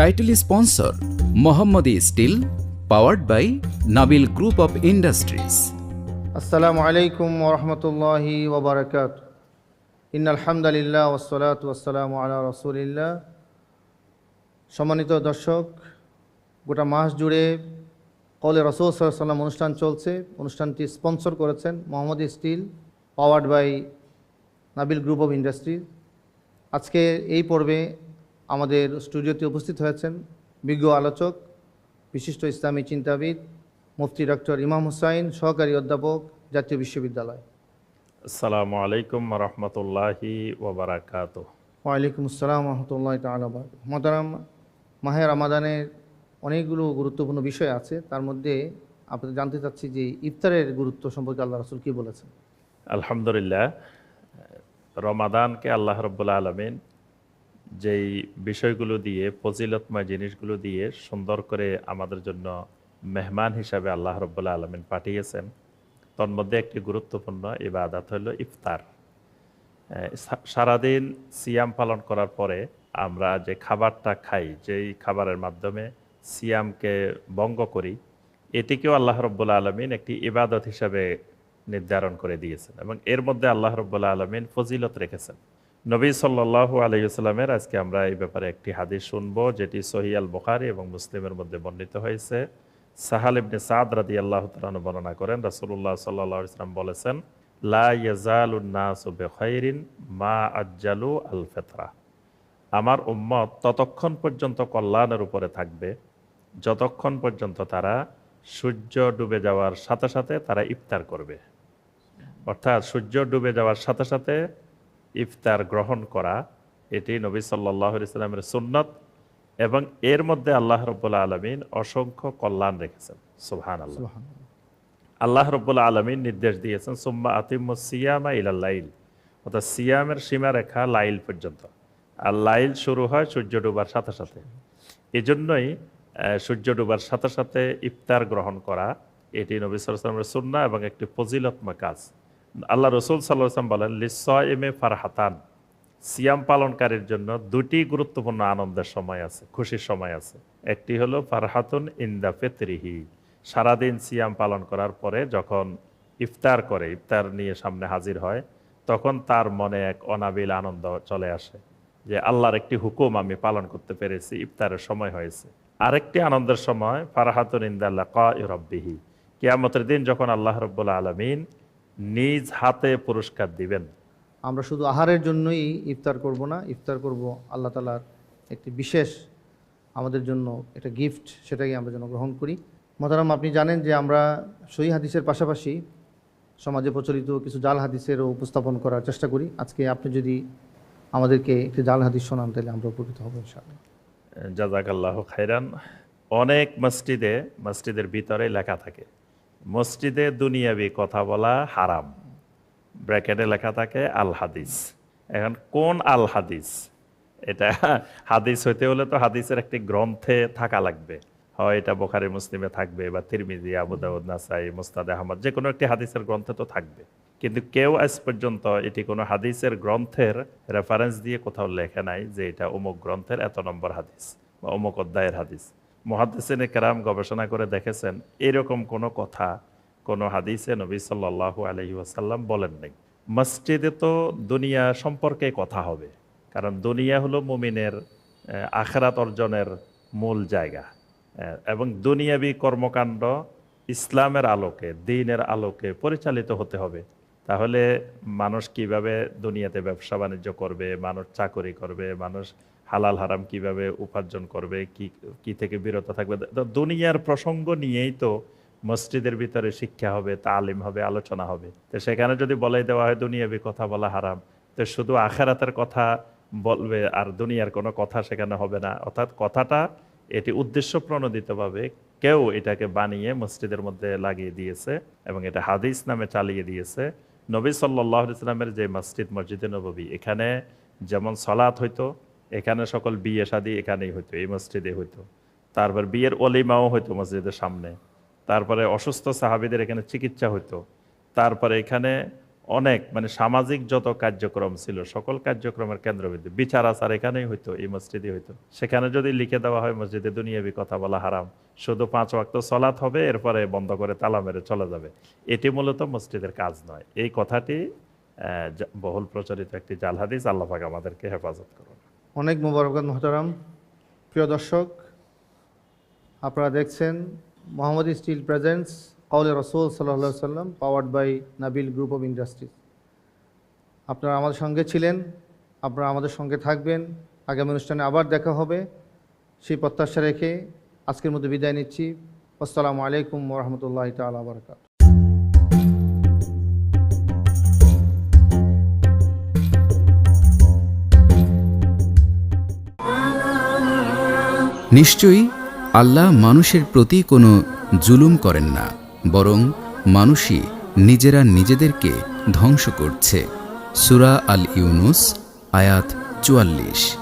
Title sponsor Mohammadi steel, powered by Nabil group of industries. আসসালামু আলাইকুম ওরহমতুল্লাহি ওবরাকাত ইন আলহামদুলিল্লাহ ওসলাত ওসালাম আলা রসুলিল্লাহ। সম্মানিত দর্শক, গোটা মাস জুড়ে কলে রসুল সাল্লাম অনুষ্ঠান চলছে। অনুষ্ঠানটি স্পন্সর করেছেন Mohammad steel, powered by Nabil group of industries. আজকে এই পর্বে আমাদের স্টুডিওতে উপস্থিত হয়েছেন বিজ্ঞ আলোচক বিশিষ্ট ইসলামী চিন্তাবিদ মুফতি ডক্টর ইমাম হুসাইন সহকারী অধ্যাপক জাতীয় বিশ্ববিদ্যালয়। আসসালামু আলাইকুম রহমতুল্লাহি ওবরাকাত ওয়ালাইকুম আসসালাম রহমতুল্লাহ তালা মতারাম মাহে রামাদানের অনেকগুলো গুরুত্বপূর্ণ বিষয় আছে। তার মধ্যে আপনাদের জানতে চাচ্ছি যে ইফতারের গুরুত্ব সম্পর্কে আল্লাহ রসুল কী বলেছেন? আলহামদুলিল্লাহ রমাদানকে আল্লাহ রব্বুল্লা আলমিন যেই বিষয়গুলো দিয়ে ফজিলতময় জিনিসগুলো দিয়ে সুন্দর করে আমাদের জন্য মেহমান হিসাবে আল্লাহ রব্বুল্লা আলমিন পাঠিয়েছেন। তন্মধ্যে একটি গুরুত্বপূর্ণ ইবাদাত হলো ইফতার। সারাদিন সিয়াম পালন করার পরে আমরা যে খাবারটা খাই, যেই খাবারের মাধ্যমে সিয়ামকে ভঙ্গ করি, এটিকেও আল্লাহ রব্বুল্লা আলমিন একটি ইবাদত হিসাবে নির্ধারণ করে দিয়েছেন এবং এর মধ্যে আল্লাহ রব্বুল্লা আলমিন ফজিলত রেখেছেন। নবী সাল্লাহ আলাইসাল্লামের আজকে আমরা এই ব্যাপারে একটি হাদিস শুনব, যেটি সহি আল বুখারি এবং মুসলিমের মধ্যে বর্ণিত হয়েছে। সাহাল ইবনে সাদ রাদি আল্লাহ তালন বর্ণনা করেন রাসুল্লাহ সাল্লাহ ইসলাম বলেছেন, লা মা আজ্জালু আল ফেতরা আমার উম্মত ততক্ষণ পর্যন্ত কল্যাণের উপরে থাকবে। যতক্ষণ পর্যন্ত তারা সূর্য ডুবে যাওয়ার সাথে সাথে তারা ইফতার করবে। অর্থাৎ সূর্য ডুবে যাওয়ার সাথে সাথে ইফতার গ্রহণ করা এটি নবী সাল্লাহ ইসলামের সুন্নত এবং এর মধ্যে আল্লাহ রব্বুল্লা আলমিন অসংখ্য কল্যাণ রেখেছেন। সুবহান আল্লাহ আল্লাহ রব্বুল্লা আলমিন নির্দেশ দিয়েছেন সুম্মা আতিম সিয়ামা ইলাল্লাইল অর্থাৎ সিয়ামের সীমারেখা লাইল পর্যন্ত। আর লাইল শুরু হয় সূর্য ডুবার সাথে সাথে। এজন্যই সূর্য ডুবার সাথে সাথে ইফতার গ্রহণ করা এটি নবী সাল্লামের সুন্না এবং একটি ফজিলতময় কাজ। আল্লাহ রসুল সাল্লাম বলেন লিসে ফারহাতান। সিয়াম পালনকারীর জন্য দুটি গুরুত্বপূর্ণ আনন্দের সময় আছে, খুশির সময় আছে। একটি হলো, ফারহাতুন ইন্দা ফেতরিহি। সারাদিন সিয়াম পালন করার পরে যখন ইফতার করে, ইফতার নিয়ে সামনে হাজির হয়, তখন তার মনে এক অনাবিল আনন্দ চলে আসে যে, আল্লাহর একটি হুকুম আমি পালন করতে পেরেছি, ইফতারের সময় হয়েছে। আরেকটি আনন্দের সময়, ফারহাতুন ইন্দাল্লাহ রব্বিহি। কিয়ামতের দিন যখন আল্লাহ রব্বুল্লা আলমিন নিজ হাতে পুরস্কার দিবেন। আমরা শুধু আহারের জন্যই ইফতার করব না ইফতার করব আল্লাহ তালার একটি বিশেষ আমাদের জন্য একটা গিফট সেটাকে আমরা যেন গ্রহণ করি। মতারাম আপনি জানেন যে আমরা সহি হাদিসের পাশাপাশি সমাজে প্রচলিত কিছু জাল হাদিসেরও উপস্থাপন করার চেষ্টা করি। আজকে আপনি যদি আমাদেরকে একটি জাল হাদিস শোনান তাহলে আমরা উপকৃত হব ইনশাআল্লাহ। জাজাকাল্লাহ খাইরান অনেক মসজিদে মসজিদের ভিতরে লেখা থাকে মসজিদে দুনিয়াবি কথা বলা হারাম। ব্র্যাকেটে লেখা থাকে আল হাদিস। এখন কোন আল হাদিস? এটা হাদিস হইতে হলে তো হাদিসের একটি গ্রন্থে থাকা লাগবে। হয় এটা বোখারি, মুসলিমে থাকবে বা তিরমিজি আবুদাউদ নাসাই, মুস্তাদ আহমদ যে কোনো একটি হাদিসের গ্রন্থে তো থাকবে। কিন্তু কেউ আজ পর্যন্ত এটি কোনো হাদিসের গ্রন্থের রেফারেন্স দিয়ে কোথাও লেখে নাই যে এটা অমুক গ্রন্থের এত নম্বর হাদিস বা অমুক অধ্যায়ের হাদিস। মহাদিসিন কেরাম গবেষণা করে দেখেছেন, এরকম কোনো কথা কোনো হাদিসে নবী সাল্লাহ আলহি আসাল্লাম বলেন নাই। মসজিদে তো দুনিয়া সম্পর্কে কথা হবে, কারণ দুনিয়া হলো মুমিনের আখেরাত অর্জনের মূল জায়গা। এবং দুনিয়াবি কর্মকাণ্ড ইসলামের আলোকে, দিনের আলোকে পরিচালিত হতে হবে। তাহলে মানুষ কীভাবে দুনিয়াতে ব্যবসা বাণিজ্য করবে, মানুষ চাকরি করবে, মানুষ হালাল হারাম কীভাবে উপার্জন করবে, কি কি থেকে বিরত থাকবে? দুনিয়ার প্রসঙ্গ নিয়েই তো মসজিদের ভিতরে শিক্ষা হবে, তালিম হবে, আলোচনা হবে। তো সেখানে যদি বলাই দেওয়া হয়, দুনিয়াবি কথা বলা হারাম। তো শুধু আখেরাতের কথা বলবে আর দুনিয়ার কোনো কথা সেখানে হবে না। অর্থাৎ কথাটা এটি উদ্দেশ্য প্রণোদিতভাবে কেউ এটাকে বানিয়ে মসজিদের মধ্যে লাগিয়ে দিয়েছে এবং এটা হাদিস নামে চালিয়ে দিয়েছে। নবী সাল্লাহ ইসলামের যে মসজিদ, মসজিদে নবী এখানে যেমন সলাৎ হইতো এখানে সকল বিয়ে শাদী এখানেই হইতো, এই মসজিদে হইতো। তারপর বিয়ের অলিমাও হইতো মসজিদের সামনে। তারপরে অসুস্থ সাহাবিদের এখানে চিকিৎসা হইতো। তারপরে এখানে অনেক মানে সামাজিক যত কার্যক্রম ছিল, সকল কার্যক্রমের কেন্দ্রবিন্দু, বিচার আচার এখানেই হইতো, এই মসজিদে হইতো। সেখানে যদি লিখে দেওয়া হয়, মসজিদে দুনিয়াবি কথা বলা হারাম। শুধু পাঁচ ওয়াক্ত চলাত হবে, এরপরে বন্ধ করে তালা মেরে চলে যাবে। এটি মূলত মসজিদের কাজ নয়। এই কথাটি বহুল প্রচলিত একটি জাল হাদিস, আল্লাহ আমাদেরকে হেফাজত করুন। অনেক মোবারকত মহতারাম। প্রিয় দর্শক, আপনারা দেখছেন মোহাম্মদ স্টিল প্রেজেন্টস কাউলে রসুল সাল্লাহ সাল্লাম powered by Nabil group of industries. আপনারা আমাদের সঙ্গে ছিলেন, আপনারা আমাদের সঙ্গে থাকবেন। আগামী অনুষ্ঠানে আবার দেখা হবে। সেই প্রত্যাশা রেখে আজকের মধ্যে বিদায় নিচ্ছি। আসসালামু আলাইকুম রহমতুল্লাহ তালা বারকাত নিশ্চয়ই আল্লাহ মানুষের প্রতি কোনো জুলুম করেন না, বরং মানুষই নিজেরা নিজেদেরকে ধ্বংস করছে। সুরা আল ইউনুস, আয়াত চুয়াল্লিশ।